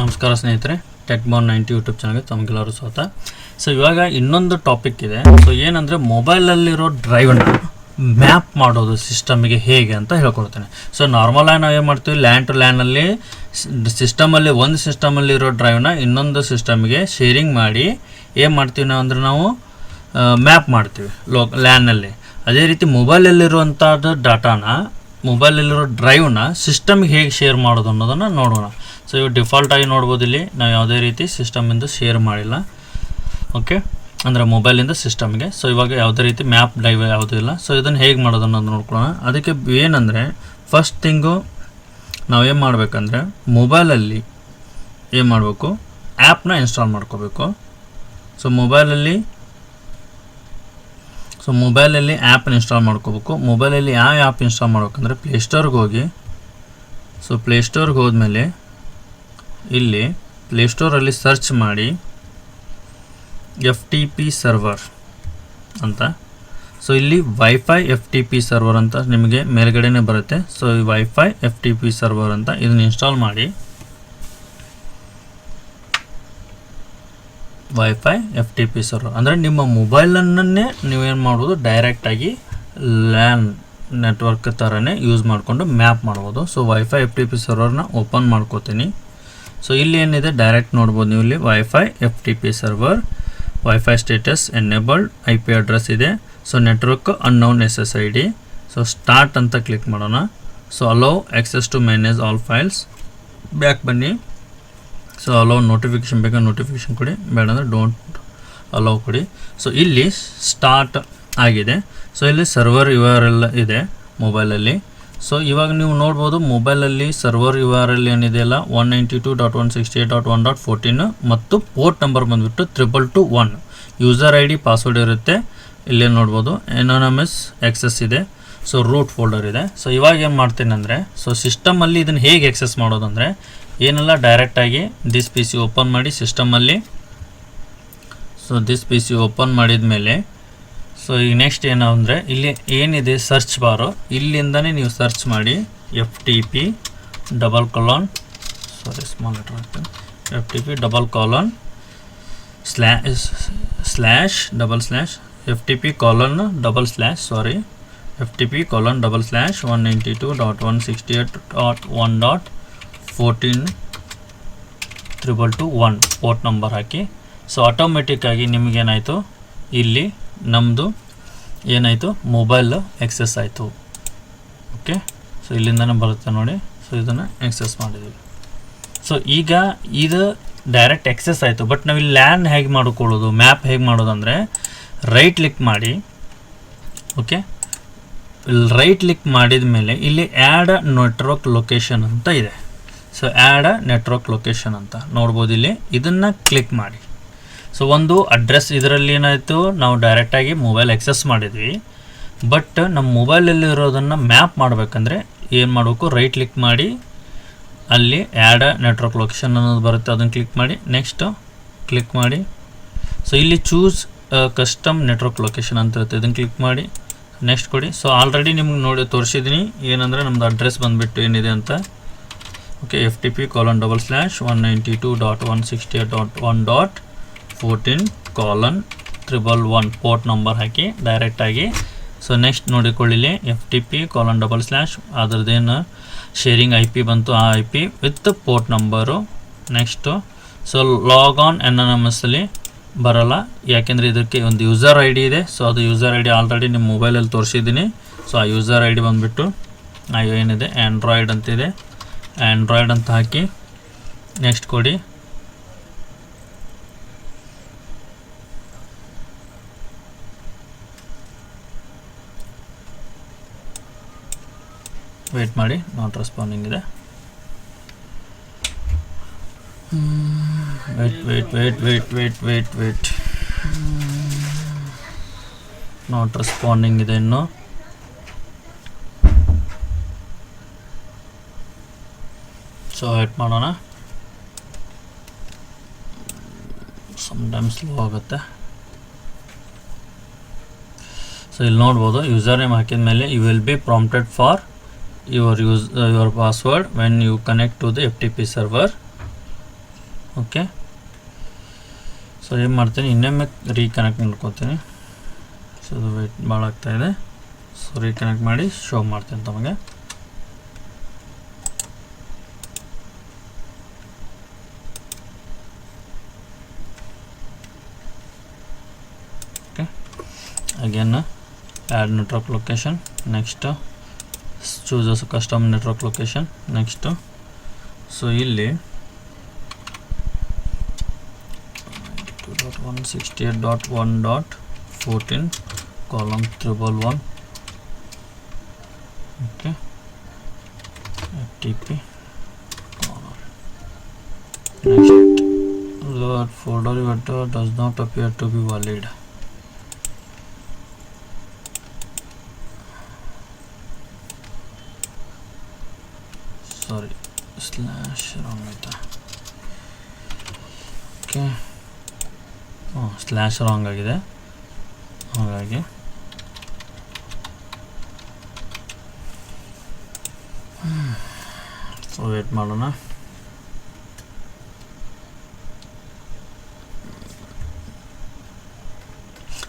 ನಮಸ್ಕಾರ ಸ್ನೇಹಿತರೆ ಟೆಕ್ ಬಾನ್ ninety YouTube ಚಾನಲ್ಗೆ ತಮಗೆಲ್ಲರೂ ಸ್ವಾಗತ. ಸೊ ಇವಾಗ ಇನ್ನೊಂದು ಟಾಪಿಕ್ ಇದೆ. ಸೊ ಏನಂದರೆ ಮೊಬೈಲಲ್ಲಿರೋ ಡ್ರೈವನ್ನ ಮ್ಯಾಪ್ ಮಾಡೋದು ಸಿಸ್ಟಮಿಗೆ ಹೇಗೆ ಅಂತ ಹೇಳ್ಕೊಡ್ತೇನೆ ಸೊ ನಾರ್ಮಲ್ ಆಗಿ ನಾವು ಏನು ಮಾಡ್ತೀವಿ? ಲ್ಯಾಂಡ್ ಟು ಲ್ಯಾಂಡಲ್ಲಿ ಸಿಸ್ಟಮಲ್ಲಿ ಒಂದು ಸಿಸ್ಟಮಲ್ಲಿರೋ ಡ್ರೈವ್ನ ಇನ್ನೊಂದು ಸಿಸ್ಟಮ್ಗೆ ಶೇರಿಂಗ್ ಮಾಡಿ ಏನು ಮಾಡ್ತೀವಿ ನಾವು ಅಂದರೆ ನಾವು ಮ್ಯಾಪ್ ಮಾಡ್ತೀವಿ ಲೋ ಲ್ಯಾನ್ನಲ್ಲಿ ಅದೇ ರೀತಿ ಮೊಬೈಲಲ್ಲಿರುವಂಥದ್ದು ಡಾಟಾನ ಮೊಬೈಲಲ್ಲಿರೋ ಡ್ರೈವ್ನ ಸಿಸ್ಟಮ್ಗೆ ಹೇಗೆ ಶೇರ್ ಮಾಡೋದು ಅನ್ನೋದನ್ನು ನೋಡೋಣ. ಸೊ ಇವು ಡಿಫಾಲ್ಟಾಗಿ ನೋಡ್ಬೋದು ಇಲ್ಲಿ. ನಾವು ಯಾವುದೇ ರೀತಿ ಸಿಸ್ಟಮಿಂದ ಶೇರ್ ಮಾಡಿಲ್ಲ. ಓಕೆ ಅಂದರೆ ಮೊಬೈಲಿಂದ ಸಿಸ್ಟಮ್ಗೆ ಸೊ ಇವಾಗ ಯಾವುದೇ ರೀತಿ ಮ್ಯಾಪ್ ಡೈವ್ ಯಾವುದೂ ಇಲ್ಲ. ಸೊ ಇದನ್ನು ಹೇಗೆ ಮಾಡೋದು ಅನ್ನೋದು ನೋಡ್ಕೊಳ್ಳೋಣ. ಅದಕ್ಕೆ ಏನಂದರೆ ಫಸ್ಟ್ ಥಿಂಗು ನಾವೇನು ಮಾಡಬೇಕಂದ್ರೆ ಮೊಬೈಲಲ್ಲಿ ಏನು ಮಾಡಬೇಕು? ಆ್ಯಪ್ನ ಇನ್ಸ್ಟಾಲ್ ಮಾಡ್ಕೋಬೇಕು. ಸೊ ಮೊಬೈಲಲ್ಲಿ ಸೊ ಮೊಬೈಲಲ್ಲಿ ಆ್ಯಪ್ನ ಇನ್ಸ್ಟಾಲ್ ಮಾಡ್ಕೋಬೇಕು. ಮೊಬೈಲಲ್ಲಿ ಯಾವ ಆ್ಯಪ್ ಇನ್ಸ್ಟಾಲ್ ಮಾಡ್ಬೇಕಂದ್ರೆ ಪ್ಲೇಸ್ಟೋರ್ಗೆ ಹೋಗಿ. ಸೊ ಪ್ಲೇಸ್ಟೋರ್ಗೆ ಹೋದ್ಮೇಲೆ, ಇಲ್ಲಿ ಪ್ಲೇಸ್ಟೋರಲ್ಲಿ ಸರ್ಚ್ ಮಾಡಿ ಎಫ್ ಟಿ ಪಿ ಸರ್ವರ್ ಅಂತ. ಸೊ ಇಲ್ಲಿ wifi F T P server ಅಂತ ನಿಮಗೆ ಮೇಲ್ಗಡೆನೇ ಬರುತ್ತೆ. ಸೊ ಈ wifi F T P server ಅಂತ ಇದನ್ನ ಇನ್ಸ್ಟಾಲ್ ಮಾಡಿ. Wifi F T P server. ಅಂದರೆ ನಿಮ್ಮ ಮೊಬೈಲನ್ನೇ ನೀವೇನು ಮಾಡ್ಬೋದು ಡೈರೆಕ್ಟಾಗಿ ಲ್ಯಾನ್ ನೆಟ್ವರ್ಕ್ ಥರನೇ ಯೂಸ್ ಮಾಡಿಕೊಂಡು ಮ್ಯಾಪ್ ಮಾಡ್ಬೋದು. So wifi F T P ಸರ್ವರ್ನ open ಮಾಡ್ಕೋತೀನಿ. ಸೊ ಇಲ್ಲಿ ಏನಿದೆ ಡೈರೆಕ್ಟ್ ನೋಡ್ಬೋದು ನೀವು ಇಲ್ಲಿ wifi F T P server. Wifi status enabled I P address ಇದೆ. So network unknown S S I D so start ಅಂತ ಕ್ಲಿಕ್ ಮಾಡೋಣ. So allow access to manage all files back ಬನ್ನಿ. So allow notification ಬೇಕಾ notification ಕೊಡಿ. ಬೇಡ ಅಂದರೆ don't allow ಕೊಡಿ. So ಇಲ್ಲಿ ಸ್ಟಾರ್ಟ್ ಆಗಿದೆ. ಸೊ ಇಲ್ಲಿ ಸರ್ವರ್ ಯು ಆರ್ ಎಲ್ ಇದೆ ಮೊಬೈಲಲ್ಲಿ ಸೊ ಇವಾಗ ನೀವು ನೋಡ್ಬೋದು ಮೊಬೈಲಲ್ಲಿ ಸರ್ವರ್ ಯು ಆರ್ ಎಲ್ ಏನಿದೆಯಲ್ಲ one ninety two dot one sixty eight dot one dot fourteen ಮತ್ತು ಪೋರ್ಟ್ ನಂಬರ್ ಬಂದುಬಿಟ್ಟು triple two one user I D password ಇರುತ್ತೆ. ಇಲ್ಲೇ ನೋಡ್ಬೋದು. ಎನಾನಮಸ್ ಆಕ್ಸೆಸ್ ಇದೆ. ಸೊ ರೂಟ್ ಫೋಲ್ಡರ್ ಇದೆ. ಸೊ ಇವಾಗ ಏನು ಮಾಡ್ತೀನಿ ಅಂದರೆ ಸೊ ಸಿಸ್ಟಮಲ್ಲಿ ಇದನ್ನು ಹೇಗೆ ಎಕ್ಸೆಸ್ ಮಾಡೋದಂದರೆ ಏನೆಲ್ಲ ಡೈರೆಕ್ಟಾಗಿ ದಿಸ್ ಪಿ ಸಿ ಓಪನ್ ಮಾಡಿ ಸಿಸ್ಟಮಲ್ಲಿ so this P C open ಮಾಡಿದ ಮೇಲೆ ಸೊ ಈಗ ನೆಕ್ಸ್ಟ್ ಏನು ಅಂದರೆ ಇಲ್ಲಿ ಏನಿದೆ ಸರ್ಚ್ ಬಾರು ಇಲ್ಲಿಂದನೇ ನೀವು ಸರ್ಚ್ ಮಾಡಿ F T P double colon sorry small letter F T P double colon slash slash double slash F T P colon double slash sorry F T P colon double slash one ninety two dot one sixty eight dot one dot fourteen triple two one port number ಹಾಕಿ. So ಆಟೋಮೆಟಿಕ್ಕಾಗಿ ನಿಮಗೇನಾಯಿತು? ಇಲ್ಲಿ ನಮ್ಮದು ಏನಾಯಿತು? Mobile access ಆಯಿತು. Okay so ಇಲ್ಲಿಂದನೇ ಬರುತ್ತೆ ನೋಡಿ. So ಇದನ್ನು ಎಕ್ಸೆಸ್ ಮಾಡಿದ್ದೀವಿ. ಸೊ ಈಗ ಇದು ಡೈರೆಕ್ಟ್ ಎಕ್ಸೆಸ್ ಆಯಿತು. ಬಟ್ ನಾವು ಇಲ್ಲಿ ಲ್ಯಾನ್ ಹೇಗೆ ಮಾಡಿಕೊಳ್ಳೋದು ಮ್ಯಾಪ್ ಹೇಗೆ ಮಾಡೋದು ಅಂದರೆ ರೈಟ್ ಕ್ಲಿಕ್ ಮಾಡಿ ಓಕೆ ರೈಟ್ ಕ್ಲಿಕ್ ಮಾಡಿದ ಮೇಲೆ ಇಲ್ಲಿ ಆ್ಯಡ್ ನೆಟ್ವರ್ಕ್ ಲೊಕೇಶನ್ ಅಂತ ಇದೆ. ಸೊ ಆ್ಯಡ್ ನೆಟ್ವರ್ಕ್ ಲೊಕೇಶನ್ ಅಂತ ನೋಡ್ಬೋದು ಇಲ್ಲಿ. ಇದನ್ನು ಕ್ಲಿಕ್ ಮಾಡಿ. ಸೊ ಒಂದು ಅಡ್ರೆಸ್ ಇದರಲ್ಲಿ ಏನಾಯಿತು? ನಾವು ಡೈರೆಕ್ಟಾಗಿ ಮೊಬೈಲ್ ಎಕ್ಸಸ್ ಮಾಡಿದ್ವಿ. ಬಟ್ ನಮ್ಮ ಮೊಬೈಲಲ್ಲಿರೋದನ್ನು ಮ್ಯಾಪ್ ಮಾಡಬೇಕಂದ್ರೆ ಏನು ಮಾಡಬೇಕು? ರೈಟ್ ಕ್ಲಿಕ್ ಮಾಡಿ, ಅಲ್ಲಿ ಆ್ಯಡ್ ನೆಟ್ವರ್ಕ್ ಲೊಕೇಶನ್ ಅನ್ನೋದು ಬರುತ್ತೆ. ಅದನ್ನು ಕ್ಲಿಕ್ ಮಾಡಿ ನೆಕ್ಸ್ಟ್ ಕ್ಲಿಕ್ ಮಾಡಿ. ಸೊ ಇಲ್ಲಿ ಚೂಸ್ ಕಸ್ಟಮ್ ನೆಟ್ವರ್ಕ್ ಲೊಕೇಶನ್ ಅಂತ ಇರುತ್ತೆ. ಇದನ್ನು ಕ್ಲಿಕ್ ಮಾಡಿ ನೆಕ್ಸ್ಟ್ ಕೊಡಿ. ಸೊ ಆಲ್ರೆಡಿ ನಿಮ್ಗೆ ನೋಡಿ ತೋರಿಸಿದ್ದೀನಿ ಏನಂದರೆ ನಮ್ಮದು ಅಡ್ರೆಸ್ ಬಂದುಬಿಟ್ಟು ಏನಿದೆ ಅಂತ. Okay F T P colon double slash one ninety two dot one sixty dot one dot fourteen colon triple one port number ಹಾಕಿ ಡೈರೆಕ್ಟಾಗಿ so next ನೋಡಿಕೊಳ್ಳಿಲಿ F T P colon double slash ಅದರದ್ದೇನು sharing I P ಬಂತು, ಆ I P with port number next so log on N N M ಎಸ್ಸಲ್ಲಿ ಬರಲ್ಲ. ಯಾಕೆಂದರೆ ಇದಕ್ಕೆ ಒಂದು user I D ಇದೆ. So ಅದು user I D already ನಿಮ್ಮ ಮೊಬೈಲಲ್ಲಿ ತೋರಿಸಿದ್ದೀನಿ. ಸೊ ಆ ಯೂಸರ್ ಐ ಡಿ ಬಂದುಬಿಟ್ಟು ಏನಿದೆ ಆ್ಯಂಡ್ರಾಯ್ಡ್ ಅಂತಿದೆ. ಆ್ಯಂಡ್ರಾಯ್ಡ್ ಅಂತ ಹಾಕಿ ನೆಕ್ಸ್ಟ್ ಕೊಡಿ. ವೆಯ್ಟ್ ಮಾಡಿ ನಾಟ್ ರೆಸ್ಪಾಂಡಿಂಗ್ ಇದೆ. Wait wait wait wait wait wait wait not responding ಇದೆ ಇನ್ನು. ಸೊ ವೇಟ್ ಮಾಡೋಣ. ಸಮ್ಟೈಮ್ಸ್ ಸ್ಲೋ ಆಗುತ್ತೆ. ಸೊ ಇಲ್ಲಿ ನೋಡ್ಬೋದು ಯೂಸರ್ ನೇಮ್ ಹಾಕಿದ ಮೇಲೆ you will be prompted for use your password when you connect to the F T P server okay so ಏನು ಮಾಡ್ತೀನಿ? ಇನ್ನೊಮ್ಮೆ ರೀಕನೆಕ್ಟ್ ಮಾಡ್ಕೊತೀನಿ. ಸೊ ಅದು ವೆಯ್ಟ್ ಭಾಳ ಆಗ್ತಾಯಿದೆ ಸೊ ರೀಕನೆಕ್ಟ್ ಮಾಡಿ ಶೋ ಮಾಡ್ತೀನಿ ತಮಗೆ. Okay again add network location next chooses custom network location next so ಇಲ್ಲಿ two dot one sixty eight dot one dot fourteen colon triple one okay T P next folder ಇವತ್ತು does Not slash wrong ಆಯ್ತಾ okay ಹ್ಞೂ slash wrong ಆಗಿದೆ. ಹಾಗಾಗಿ. So wait ಮಾಡೋಣ.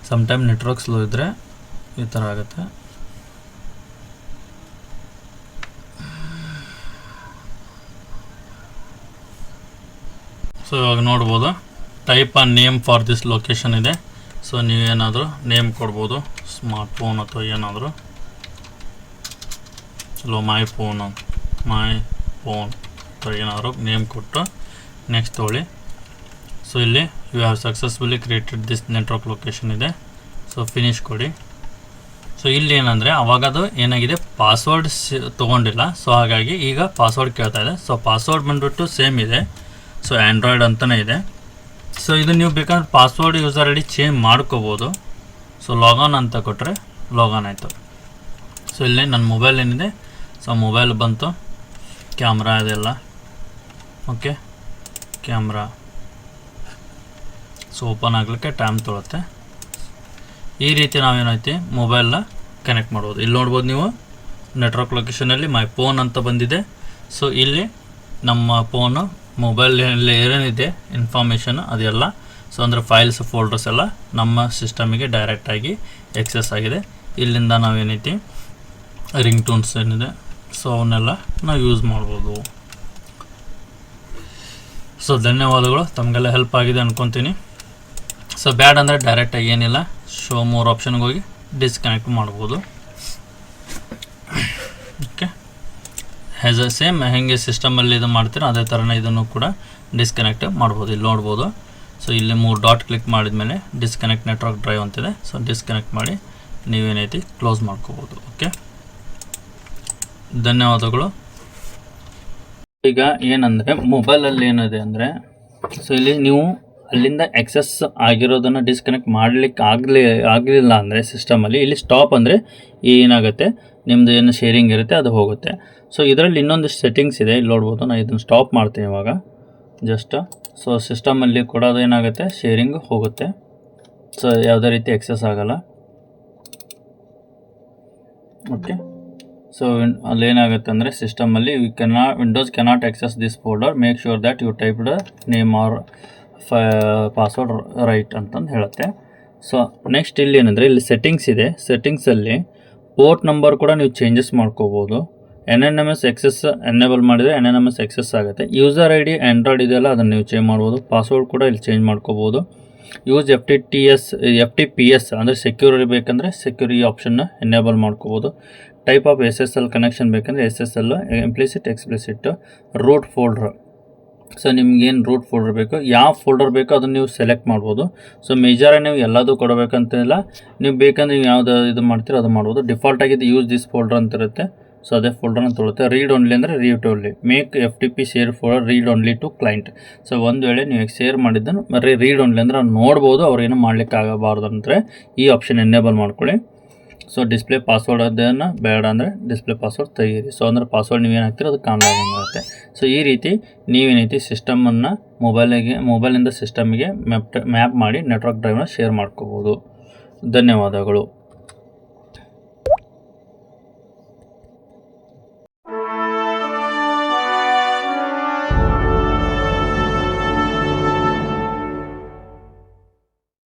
Some time network slow ಇದ್ದರೆ ಈ ಥರ ಆಗುತ್ತೆ. ಸೊ, ಇವಾಗ ನೋಡ್ಬೋದು. Type a name for this location ಇದೆ. ಸೊ ನೀವೇನಾದರೂ ನೇಮ್ ಕೊಡ್ಬೋದು. ಸ್ಮಾರ್ಟ್ ಫೋನ್ ಅಥವಾ ಏನಾದರೂ. ಚಲೋ ಮೈ ಫೋನು ಮೈ ಫೋನ್ ಅಥವಾ ಏನಾದರೂ ನೇಮ್ ಕೊಟ್ಟು ನೆಕ್ಸ್ಟ್ ತೊಗೊಳ್ಳಿ. ಸೊ ಇಲ್ಲಿ you have successfully created this network location ಇದೆ. ಸೊ ಫಿನಿಶ್ ಕೊಡಿ. ಸೊ ಇಲ್ಲಿ ಏನಂದರೆ, ಅವಾಗ ಅದು ಏನಾಗಿದೆ? ಪಾಸ್ವರ್ಡ್ ತೊಗೊಂಡಿಲ್ಲ. ಸೊ ಹಾಗಾಗಿ ಈಗ ಪಾಸ್ವರ್ಡ್ ಕೇಳ್ತಾ ಇದೆ. ಸೊ ಪಾಸ್ವರ್ಡ್ ಬಂದುಬಿಟ್ಟು ಸೇಮ್ ಇದೆ. ಸೊ ಆ್ಯಂಡ್ರಾಯ್ಡ್ ಅಂತಲೇ ಇದೆ. ಸೊ ಇದು ನೀವು ಬೇಕಾದ್ರೆ password user I D change ಮಾಡ್ಕೋಬೋದು. ಸೊ ಲಾಗಾನ್ ಅಂತ ಕೊಟ್ಟರೆ ಲಾಗಾನ್ ಆಯಿತು. ಸೊ ಇಲ್ಲಿ ನನ್ನ ಮೊಬೈಲ್ ಏನಿದೆ. ಸೊ ಮೊಬೈಲ್ ಬಂತು. ಕ್ಯಾಮ್ರಾ ಅದೆಲ್ಲ. Okay camera. ಸೊ ಓಪನ್ ಆಗಲಿಕ್ಕೆ ಟೈಮ್ ತೊಳುತ್ತೆ. ಈ ರೀತಿ ನಾವೇನೈತಿ ಮೊಬೈಲ್ನ ಕನೆಕ್ಟ್ ಮಾಡ್ಬೋದು. ಇಲ್ಲಿ ನೋಡ್ಬೋದು ನೀವು ನೆಟ್ವರ್ಕ್ ಲೊಕೇಶನಲ್ಲಿ ಮೈ ಫೋನ್ ಅಂತ ಬಂದಿದೆ. ಸೊ ಇಲ್ಲಿ ನಮ್ಮ ಫೋನು ಮೊಬೈಲಲ್ಲಿ ಏನೇನಿದೆ ಇನ್ಫಾರ್ಮೇಷನ್ ಅದೆಲ್ಲ. ಸೊ ಅಂದರೆ ಫೈಲ್ಸ್ ಫೋಲ್ಡರ್ಸ್ ಎಲ್ಲ ನಮ್ಮ ಸಿಸ್ಟಮಿಗೆ ಡೈರೆಕ್ಟಾಗಿ ಎಕ್ಸಸ್ ಆಗಿದೆ. ಇಲ್ಲಿಂದ ನಾವೇನೈತಿ ರಿಂಗ್ ಟೂನ್ಸ್ ಏನಿದೆ ಸೊ ಅವನ್ನೆಲ್ಲ ನಾವು ಯೂಸ್ ಮಾಡ್ಬೋದು. ಸೊ ಧನ್ಯವಾದಗಳು. ತಮಗೆಲ್ಲ ಹೆಲ್ಪ್ ಆಗಿದೆ ಅಂದ್ಕೊತೀನಿ ಸೊ ಬ್ಯಾಡ್ ಅಂದರೆ ಡೈರೆಕ್ಟಾಗಿ ಏನಿಲ್ಲ. ಶೋ ಮೂರು ಆಪ್ಷನ್ಗೆ ಹೋಗಿ ಡಿಸ್ಕನೆಕ್ಟ್ ಮಾಡ್ಬೋದು. ಓಕೆ ಹ್ಯಾಸ್ ಅ ಸೇಮ್ ಹೆಂಗೆ ಸಿಸ್ಟಮಲ್ಲಿ ಇದು ಮಾಡ್ತೀರೋ, ಅದೇ ಥರನೇ ಇದನ್ನು ಕೂಡ ಡಿಸ್ಕನೆಕ್ಟ್ ಮಾಡ್ಬೋದು, ಇಲ್ಲಿ ನೋಡ್ಬೋದು. ಸೊ ಇಲ್ಲಿ ಮೂರು ಡಾಟ್ ಕ್ಲಿಕ್ ಮಾಡಿದ ಮೇಲೆ ಡಿಸ್ಕನೆಕ್ಟ್ ನೆಟ್ವರ್ಕ್ ಡ್ರೈವ್ ಅಂತಿದೆ. ಸೊ ಡಿಸ್ಕನೆಕ್ಟ್ ಮಾಡಿ ನೀವೇನೈತಿ ಕ್ಲೋಸ್ ಮಾಡ್ಕೋಬೋದು ಓಕೆ ಧನ್ಯವಾದಗಳು. ಈಗ ಏನಂದರೆ ಮೊಬೈಲಲ್ಲಿ ಏನಿದೆ ಅಂದರೆ ಸೊ ಇಲ್ಲಿ ನೀವು ಅಲ್ಲಿಂದ ಎಕ್ಸಸ್ ಆಗಿರೋದನ್ನು ಡಿಸ್ಕನೆಕ್ಟ್ ಮಾಡ್ಲಿಕ್ಕೆ ಆಗಲಿ, ಆಗಲಿಲ್ಲ ಅಂದರೆ ಸಿಸ್ಟಮಲ್ಲಿ ಇಲ್ಲಿ ಸ್ಟಾಪ್ ಅಂದರೆ ಏನಾಗುತ್ತೆ? ನಿಮ್ಮದು ಏನು ಶೇರಿಂಗ್ ಇರುತ್ತೆ, ಅದು ಹೋಗುತ್ತೆ. ಸೊ ಇದರಲ್ಲಿ ಇನ್ನೊಂದು ಸೆಟ್ಟಿಂಗ್ಸ್ ಇದೆ. ಇಲ್ಲಿ ನೋಡ್ಬೋದು ನಾನು ಇದನ್ನು ಸ್ಟಾಪ್ ಮಾಡ್ತೀನಿ ಇವಾಗ. ಜಸ್ಟ್ ಸೊ ಸಿಸ್ಟಮಲ್ಲಿ ಕೂಡ ಅದು ಏನಾಗುತ್ತೆ? ಶೇರಿಂಗ್ ಹೋಗುತ್ತೆ. ಸೊ ಯಾವುದೇ ರೀತಿ ಎಕ್ಸಸ್ ಆಗಲ್ಲ. ಓಕೆ ಸೊ ಅಲ್ಲೇನಾಗುತ್ತೆ ಅಂದರೆ ಸಿಸ್ಟಮಲ್ಲಿ you can windows cannot access this folder make sure that you typed name or ಫ ಪಾಸ್ವರ್ಡ್ ರೈಟ್ ಅಂತಂದು ಹೇಳುತ್ತೆ. ಸೊ ನೆಕ್ಸ್ಟ್ ಇಲ್ಲಿ ಏನಂದರೆ ಇಲ್ಲಿ ಸೆಟ್ಟಿಂಗ್ಸ್ ಇದೆ. ಸೆಟ್ಟಿಂಗ್ಸಲ್ಲಿ ಪೋರ್ಟ್ ನಂಬರ್ ಕೂಡ ನೀವು ಚೇಂಜಸ್ ಮಾಡ್ಕೋಬೋದು. N N M S access enable ಮಾಡಿದರೆ N N M S access ಆಗುತ್ತೆ. ಯೂಸರ್ ಐ ಡಿ ಆ್ಯಂಡ್ರಾಯ್ಡ್ ಇದೆಯಲ್ಲ, ಅದನ್ನು ನೀವು ಚೇಂಜ್ ಮಾಡ್ಬೋದು. ಪಾಸ್ವರ್ಡ್ ಕೂಡ ಇಲ್ಲಿ ಚೇಂಜ್ ಮಾಡ್ಕೋಬೋದು. Use F T T S F T P S ಅಂದರೆ ಸೆಕ್ಯೂರ್ ಬೇಕಂದರೆ ಸೆಕ್ಯೂರಿ ಆಪ್ಷನ್ನ ಎನೇಬಲ್ ಮಾಡ್ಕೋಬೋದು. Type of S S L connection ಬೇಕಂದರೆ S S L implicit explicit root folder so ನಿಮ್ಗೇನು ರೂಟ್ ಫೋಲ್ಡರ್ ಬೇಕು, ಯಾವ ಫೋಲ್ಡರ್ ಬೇಕೋ ಅದನ್ನು ನೀವು ಸೆಲೆಕ್ಟ್ ಮಾಡ್ಬೋದು. ಸೊ ಮೇಜರ್ ನೀವು ಎಲ್ಲದೂ ಕೊಡಬೇಕಂತಿಲ್ಲ. ನೀವು ಬೇಕಂದ್ರೆ ನೀವು ಯಾವುದು ಇದು ಮಾಡ್ತೀರೋ ಅದು ಮಾಡ್ಬೋದು. ಡಿಫಾಲ್ಟ್ ಆಗಿದ್ದು ಯೂಸ್ ದಿಸ್ ಫೋಲ್ಡರ್ ಅಂತ ಇರುತ್ತೆ. ಸೊ ಅದೇ ಫೋಲ್ಡರ್ನ ತೊಳುತ್ತೆ ರೀಡ್ ಓನ್ಲಿ ಅಂದರೆ read only make F T P share folder read only to client so ಒಂದು ವೇಳೆ ನೀವು ಶೇರ್ ಮಾಡಿದ್ದನ್ನು, ಬರೀ ರೀಡ್ ಓನ್ಲಿ ಅಂದರೆ ಅವ್ರು ನೋಡ್ಬೋದು ಅವ್ರೇನು ಮಾಡ್ಲಿಕ್ಕೆ ಆಗಬಾರ್ದು ಅಂದರೆ ಈ ಆಪ್ಷನ್ ಎನೇಬಲ್ ಮಾಡ್ಕೊಳ್ಳಿ. ಸೊ ಡಿಸ್ಪ್ಲೇ ಪಾಸ್ವರ್ಡ್ ಅದನ್ನು ಬೇಡ ಅಂದರೆ ಡಿಸ್ಪ್ಲೇ ಪಾಸ್ವರ್ಡ್ ತೆಗೀರಿ. ಸೊ ಅಂದರೆ ಪಾಸ್ವರ್ಡ್ ನೀವೇನು ಹಾಕ್ತೀರೋ ಅದು ಕಾಣ್ ಆಗುತ್ತೆ. ಸೊ ಈ ರೀತಿ ನೀವೇನೈತಿ ಸಿಸ್ಟಮನ್ನು ಮೊಬೈಲಿಗೆ ಮೊಬೈಲಿಂದ ಸಿಸ್ಟಮ್ಗೆ ಮ್ಯಾಪ್ ಮ್ಯಾಪ್ ಮಾಡಿ ನೆಟ್ವರ್ಕ್ ಡ್ರೈವ್ನ ಶೇರ್ ಮಾಡ್ಕೋಬೋದು. ಧನ್ಯವಾದಗಳು.